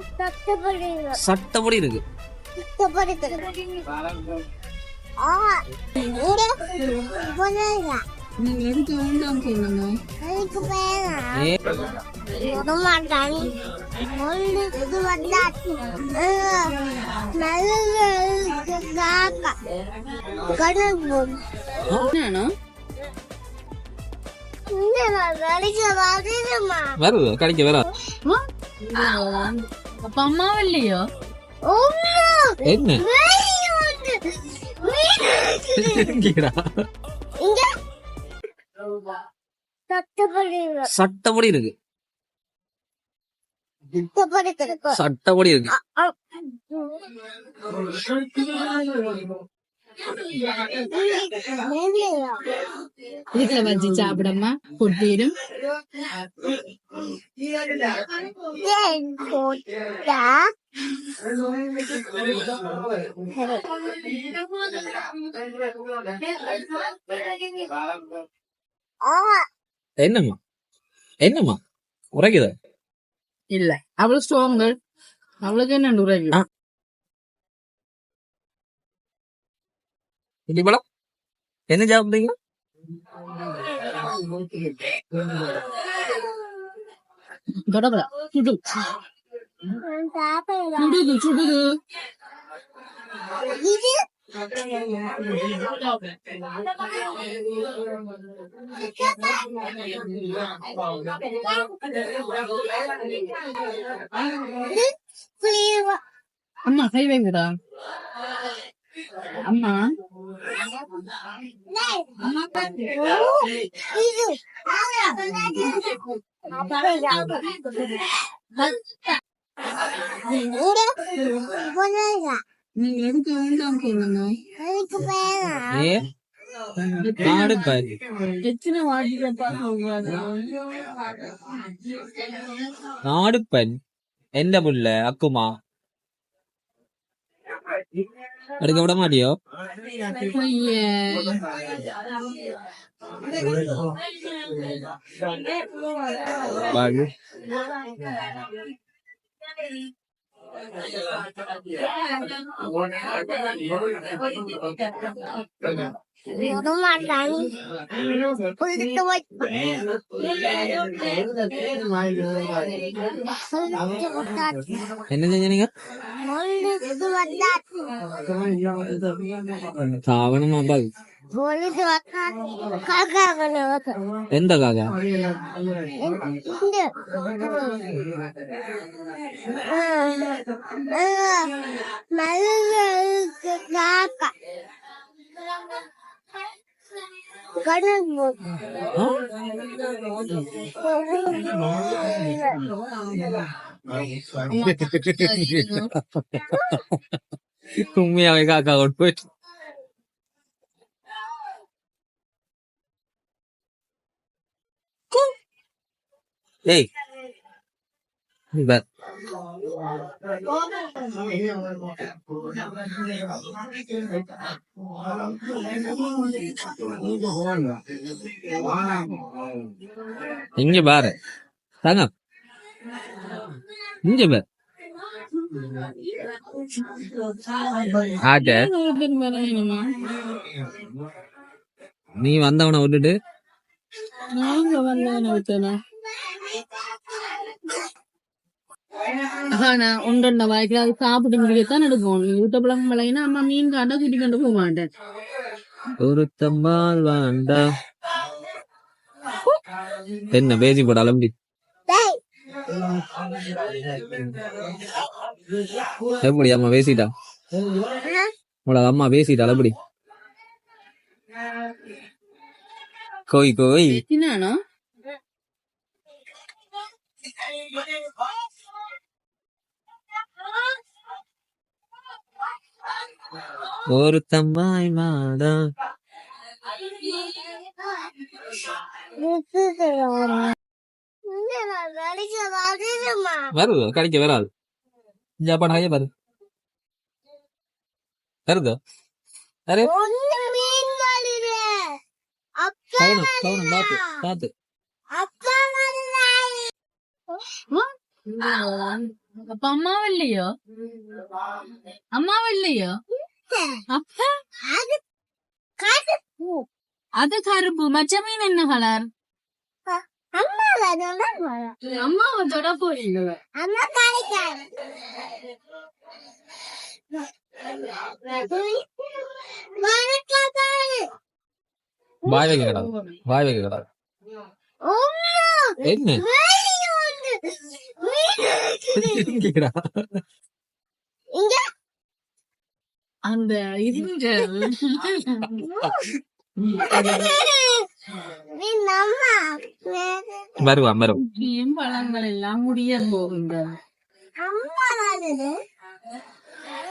சட்டப்படி சட்டப்படி இருக்கு. வருது கடிக்க வராது. அப்ப அம்மாவும் இல்லையோ என்ன சட்டப்படி இருக்கு சட்டப்படி இருக்கு இதுல வச்சு சாப்பிடமா குட்டிடும் போட்டா ஆ என்னம்மா என்னம்மா உரைக்குதா இல்ல அவ்வளவு ஸ்ட்ராங் அவளுக்கு என்ன உறவு ஆ. இடி பழம் என்ன சாப்பிட்டீங்க தொடப்பல சுடு சாப்பிடலாம் சுடுது சுடுது இது புளியவா அம்மா கை வைங்கடா அம்மா. நீங்க எதுக்கு வேண்டாம் பேரா? எத்தனை நாடு பன் எந்த புள்ள? அக்குமா. எடுக்க விட மாட்டியோ பாரு എന്നെ വേണ്ടാണ് പുഴുത്ത് പോലീസ് എന്താ കാക്ക കാക്ക കുമ്മിയാ കാക്ക കൊണ്ട് പോയിട്ട് ஏய் இங்க பாரு. தங்கம் இங்க பாரு. நீ வந்தவன விட்டுட்டு. நாங்க வந்தவன விட்டேனா? ஆனா உண்டண்ட வாய்க்கு அது சாப்பிட்டு முடிக்கத்தான் எடுக்கும் பழக்கம் விளையினா அம்மா மீன் காட்டா கூட்டி கொண்டு போக மாட்டேன் ஒரு தம்பால் வேண்டாம் என்ன பேசி போட அலம்பி எப்படி அம்மா பேசிட்டா உங்களோட அம்மா பேசிட்டா எப்படி கோய் கோய் என்னன்னா ஒரு தம்பாய் மாடா. வருது? கடிக்க வராது. ஜப்பான் ஹாய பாரு. வருது? அரே ஒண்ணு மீன் அப்பா அப்பா அம்மாவும் இல்லையோ? அம்மாவும் இல்லையோ? அது கருப்பு மச்ச மீன் என்ன கலர் அம்மா வரணும் அம்மாவை தொட போறீங்க அம்மா கிடைக்காது வணக்கம் வாய் வைக்க கூடாது. வாய் வைக்க கூடாது. அம்மா என்ன. இங்க அந்த இது நீ நம்மா வருவா. வரும் பழங்கள் எல்லாம் முடிய போகுங்க.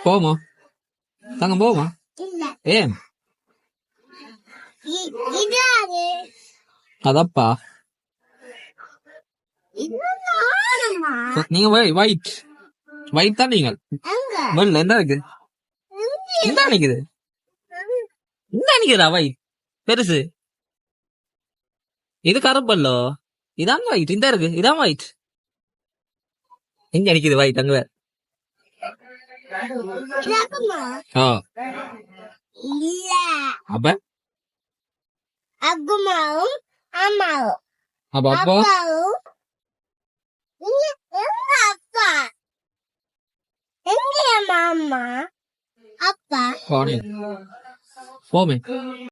போமா தங்க போமா ஏன்? அதப்பா. நீங்க ஒயிட் ஒயிட் தான் நீங்கள். வெள்ள என்ன இருக்கு? இந்த நிக்குது? இந்த நிக்குதா ஒயிட் பெருசு. இது கருப்பல்லோ இதான் ஒயிட் இந்த இருக்கு. இதான் ஒயிட் இங்க நிக்குது ஒயிட் அங்க. வேற. அப்ப? அம்மாவும். எங்க அப்பா? எங்க அம்மா? அப்பா போனே போமே